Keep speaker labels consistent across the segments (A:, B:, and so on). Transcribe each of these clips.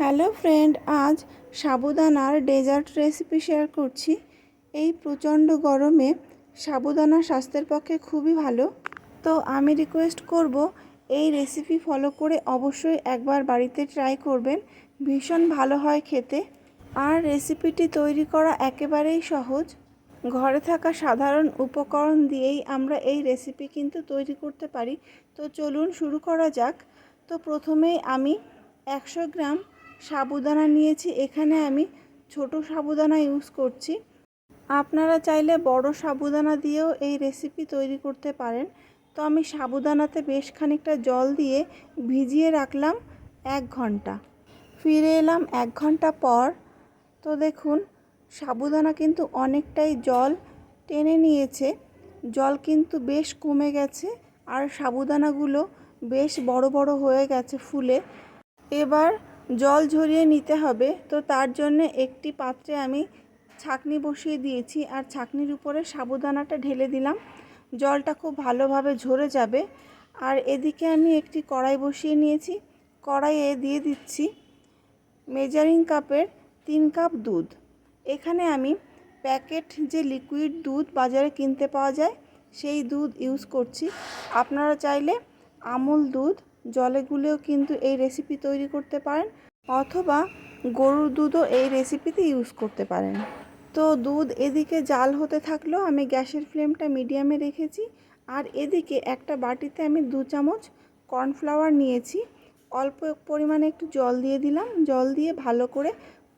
A: Hello friend, আজ সাবুদানার dessert recipe share করছি। এই প্রচণ্ড গরমে সাবুদানা স্বাস্থ্যের পক্ষে খুবই ভালো। তো আমি রিকোয়েস্ট করব এই রেসিপি ফলো করে অবশ্যই একবার বাড়িতে ট্রাই করবেন। ভীষণ ভালো হয় খেতে। আর রেসিপিটি তৈরি করা একেবারেই সহজ। ঘরে থাকা সাধারণ উপকরণ দিয়েই আমরা এই রেসিপি কিন্তু তৈরি করতে পারি। তো চলুন শুরু করা যাক। তো প্রথমেই আমি একশো গ্রাম সাবুদানা নিয়েছি। এখানে আমি ছোট সাবুদানা ইউজ করছি। আপনারা চাইলে বড় সাবুদানা দিয়েও এই রেসিপি তৈরি করতে পারেন। তো আমি সাবুদানাতে বেশ খানিকটা জল দিয়ে ভিজিয়ে রাখলাম এক ঘণ্টা। ফিরে এলাম এক ঘণ্টা পর। তো দেখুন, সাবুদানা কিন্তু অনেকটাই জল টেনে নিয়েছে। জল কিন্তু বেশ কমে গেছে আর সাবুদানাগুলো বেশ বড় বড় হয়ে গেছে ফুলে। এবার জল ঝরিয়ে নিতে হবে। তো তার জন্য একটি পাত্রে আমি ছাকনি বসিয়ে দিয়েছি আর ছাকনির উপরে সাবুদানাটা ঢেলে দিলাম। জলটা খুব ভালোভাবে ঝরে যাবে। আর এদিকে আমি একটি কড়াই বসিয়ে নিয়েছি। কড়াইয়ে দিয়ে দিচ্ছি মেজারিং কাপের তিন কাপ দুধ। এখানে আমি প্যাকেট যে লিকুইড দুধ বাজারে কিনতে পাওয়া যায়, সেই দুধ ইউজ করছি। আপনারা চাইলে আমুল দুধ জলে গুলেও কিন্তু এই রেসিপি তৈরি করতে পারেন অথবা গরুর দুধও এই রেসিপিতে ইউজ করতে পারেন। তো দুধ এদিকে জাল হতে থাকল আমি গ্যাসের ফ্লেমটা মিডিয়ামে রেখেছি আর এদিকে একটা বাটিতে আমি দু চামচ কর্নফ্লাওয়ার নিয়েছি। অল্প পরিমাণে একটু জল দিয়ে দিলাম। জল দিয়ে ভালো করে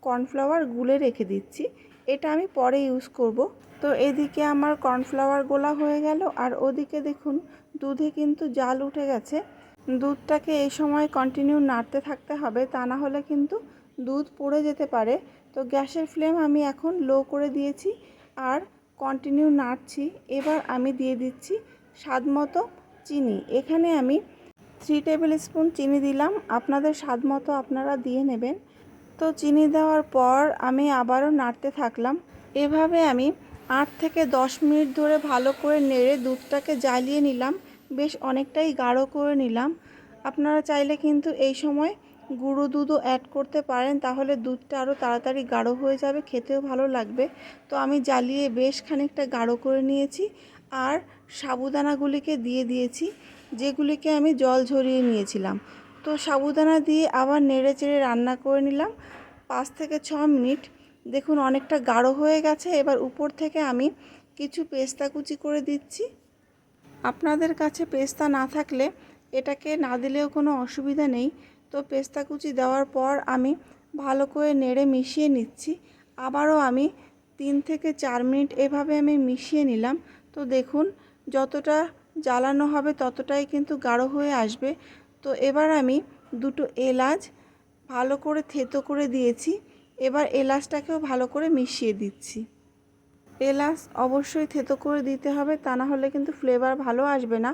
A: কর্নফ্লাওয়ার গুলে রেখে দিচ্ছি। এটা আমি পরে ইউজ করব। তো এদিকে আমার কর্নফ্লাওয়ার গোলা হয়ে গেল। আর ওদিকে দেখুন, দুধে কিন্তু জাল উঠে গেছে। দুধটাকে এই সময় কন্টিনিউ নাড়তে থাকতে হবে, তা না হলে কিন্তু দুধ পড়ে যেতে পারে। তো গ্যাসের ফ্লেম আমি এখন লো করে দিয়েছি আর কন্টিনিউ নাড়ছি। এবার আমি দিয়ে দিচ্ছি স্বাদ মতো চিনি। এখানে আমি থ্রি টেবিল স্পুন চিনি দিলাম। আপনাদের স্বাদ মতো আপনারা দিয়ে নেবেন। তো চিনি দেওয়ার পর আমি আবারও নাড়তে থাকলাম। এভাবে আমি আট থেকে দশ মিনিট ধরে ভালো করে নেড়ে দুধটাকে জ্বালিয়ে নিলাম। বেশ অনেকটাই গাঢ় করে নিলাম। আপনারা চাইলে কিন্তু এই সময় গুঁড়ো দুধও অ্যাড করতে পারেন, তাহলে দুধটা আরও তাড়াতাড়ি গাঢ় হয়ে যাবে, খেতেও ভালো লাগবে। তো আমি জ্বালিয়ে বেশ খানিকটা গাঢ় করে নিয়েছি আর সাবুদানাগুলিকে দিয়ে দিয়েছি, যেগুলিকে আমি জল ঝরিয়ে নিয়েছিলাম। তো সাবুদানা দিয়ে আবার নেড়ে চেড়ে রান্না করে নিলাম। পাঁচ থেকে ছ মিনিট, দেখুন অনেকটা গাঢ় হয়ে গেছে। এবার উপর থেকে আমি কিছু পেস্তা কুচি করে দিচ্ছি। আপনাদের কাছে পেস্তা না থাকলে এটাকে না দিলেও কোনো অসুবিধা নেই। তো পেস্তা কুচি দেওয়ার পর আমি ভালো করে নেড়ে মিশিয়ে নিচ্ছি। আবারও আমি তিন থেকে চার মিনিট এভাবে আমি মিশিয়ে নিলাম। তো দেখুন, যতটা জ্বালানো হবে ততটাই কিন্তু গাঢ় হয়ে আসবে। তো এবার আমি দুটো এলাচ ভালো করে থেতো করে দিয়েছি। এবার এলাচটাকেও ভালো করে মিশিয়ে দিচ্ছি। এলাচ অবশ্যই থেতো করে দিতে হবে, তা না হলে কিন্তু ফ্লেভার ভালো আসবে না।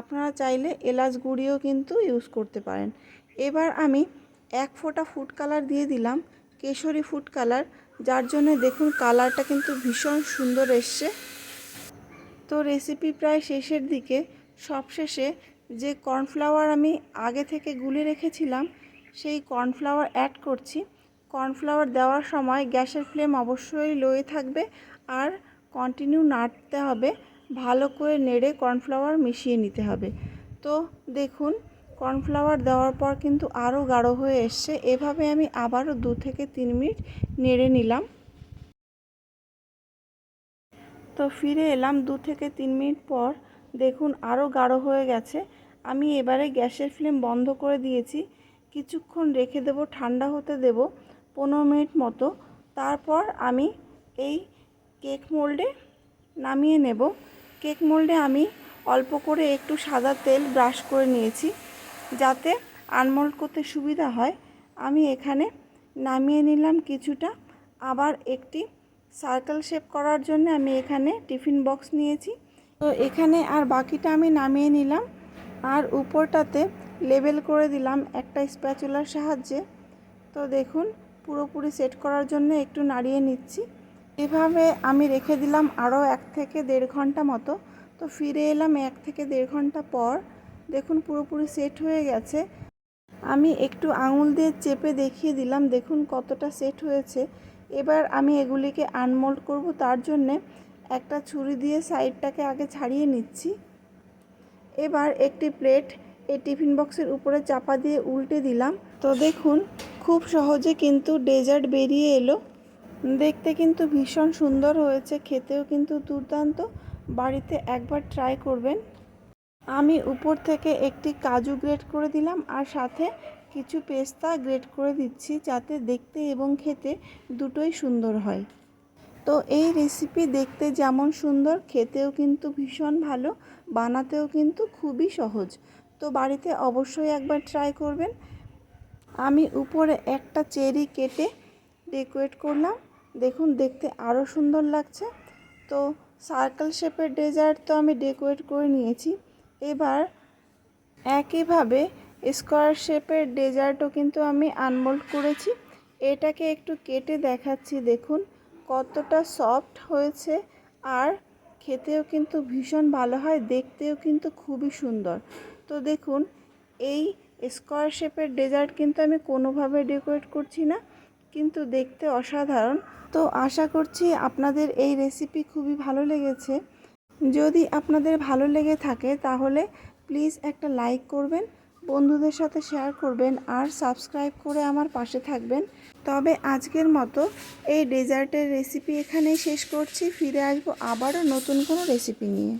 A: আপনারা চাইলে এলাচ গুঁড়িও কিন্তু ইউজ করতে পারেন। এবার আমি এক ফোঁটা ফুড কালার দিয়ে দিলাম, কেশরি ফুড কালার যার জন্য দেখুন কালারটা কিন্তু ভীষণ সুন্দর এসছে। তো রেসিপি প্রায় শেষের দিকে, সবশেষে যে কর্নফ্লাওয়ার আমি আগে থেকে গুলে রেখেছিলাম, সেই কর্নফ্লাওয়ার অ্যাড করছি। কর্নফ্লাওয়ার দেওয়ার সময় গ্যাসের ফ্লেম অবশ্যই লোয়ে থাকবে আর কন্টিনিউ নাড়তে হবে। ভালো করে নেড়ে কর্নফ্লাওয়ার মিশিয়ে নিতে হবে। তো দেখুন কর্নফ্লাওয়ার দেওয়ার পর কিন্তু আরও গাঢ় হয়ে এসছে। এভাবে আমি আবারও দু থেকে তিন মিনিট নেড়ে নিলাম। তো ফিরে এলাম দু থেকে তিন মিনিট পর। দেখুন আরও গাঢ় হয়ে গেছে। আমি এবারে গ্যাসের ফ্লেম বন্ধ করে দিয়েছি। কিছুক্ষণ রেখে দেব, ঠান্ডা হতে দেব পনেরো মিনিট মতো। তারপর আমি এই কেক মোল্ডে নামিয়ে নেব। কেক মোল্ডে আমি অল্প করে একটু সাদা তেল ব্রাশ করে নিয়েছি যাতে আনমোল্ড করতে সুবিধা হয়। আমি এখানে নামিয়ে নিলাম কিছুটা। আবার একটি সার্কেল শেপ করার জন্য আমি এখানে টিফিন বক্স নিয়েছি। তো এখানে আর বাকিটা আমি নামিয়ে নিলাম। আর উপরটাতে লেবেল করে দিলাম একটা স্প্যাচুলার সাহায্যে। তো দেখুন, পুরোপুরি সেট করার জন্য একটু নাড়িয়ে নিচ্ছি। এভাবে আমি রেখে দিলাম আরও এক থেকে দেড় ঘণ্টা মতো। তো ফিরে এলাম এক থেকে দেড় ঘণ্টা পর। দেখুন পুরোপুরি সেট হয়ে গেছে। আমি একটু আঙুল দিয়ে চেপে দেখিয়ে দিলাম, দেখুন কতটা সেট হয়েছে। এবার আমি এগুলিকে আনমোল্ড করব, তার জন্যে একটা ছুরি দিয়ে সাইডটাকে আগে ছাড়িয়ে নিচ্ছি। এবার একটি প্লেট এই টিফিন বক্সের উপরে চাপা দিয়ে উল্টে দিলাম। তো দেখুন, খুব সহজে কিন্তু ডেজার্ট বেরিয়ে এলো। দেখতে কিন্তু ভীষণ সুন্দর হয়েছে, খেতেও কিন্তু দুর্দান্ত। বাড়িতে একবার ট্রাই করবেন। আমি উপর থেকে একটি কাজু গ্রেট করে দিলাম আর সাথে কিছু পেস্তা গ্রেট করে দিচ্ছি যাতে দেখতে এবং খেতে দুটোই সুন্দর হয়। তো এই রেসিপি দেখতে যেমন সুন্দর, খেতেও কিন্তু ভীষণ ভালো, বানাতেও কিন্তু খুবই সহজ। তো বাড়িতে অবশ্যই একবার ট্রাই করবেন। আমি উপরে একটা চেরি কেটে ডেকোরেট করলাম। দেখুন, দেখতে আরও সুন্দর লাগছে। তো সার্কেল শেপের ডেজার্ট তো আমি ডেকোরেট করে নিয়েছি। এবার একইভাবে স্কোয়ার শেপের ডেজার্টও কিন্তু আমি আনমোল্ড করেছি। এটাকে একটু কেটে দেখাচ্ছি, দেখুন। কতটা সফট হয়েছে আর খেতেও কিন্তু ভীষণ ভালো হয়, দেখতেও কিন্তু খুবই সুন্দর। তো দেখুন, এই স্কোয়ার শেপের ডেজার্ট কিন্তু আমি কোনোভাবে ডেকোরেট করছি না। কিন্তু দেখতে অসাধারণ। তো আশা করছি আপনাদের এই রেসিপি খুবই ভালো লেগেছে। যদি আপনাদের ভালো লেগে থাকে তাহলে প্লিজ একটা লাইক করবেন, বন্ধুদের সাথে শেয়ার করবেন আর সাবস্ক্রাইব করে আমার পাশে থাকবেন। তবে আজকের মতো এই ডেজার্টের রেসিপি এখানেই শেষ করছি। ফিরে আসব আবারও নতুন কোনো রেসিপি নিয়ে।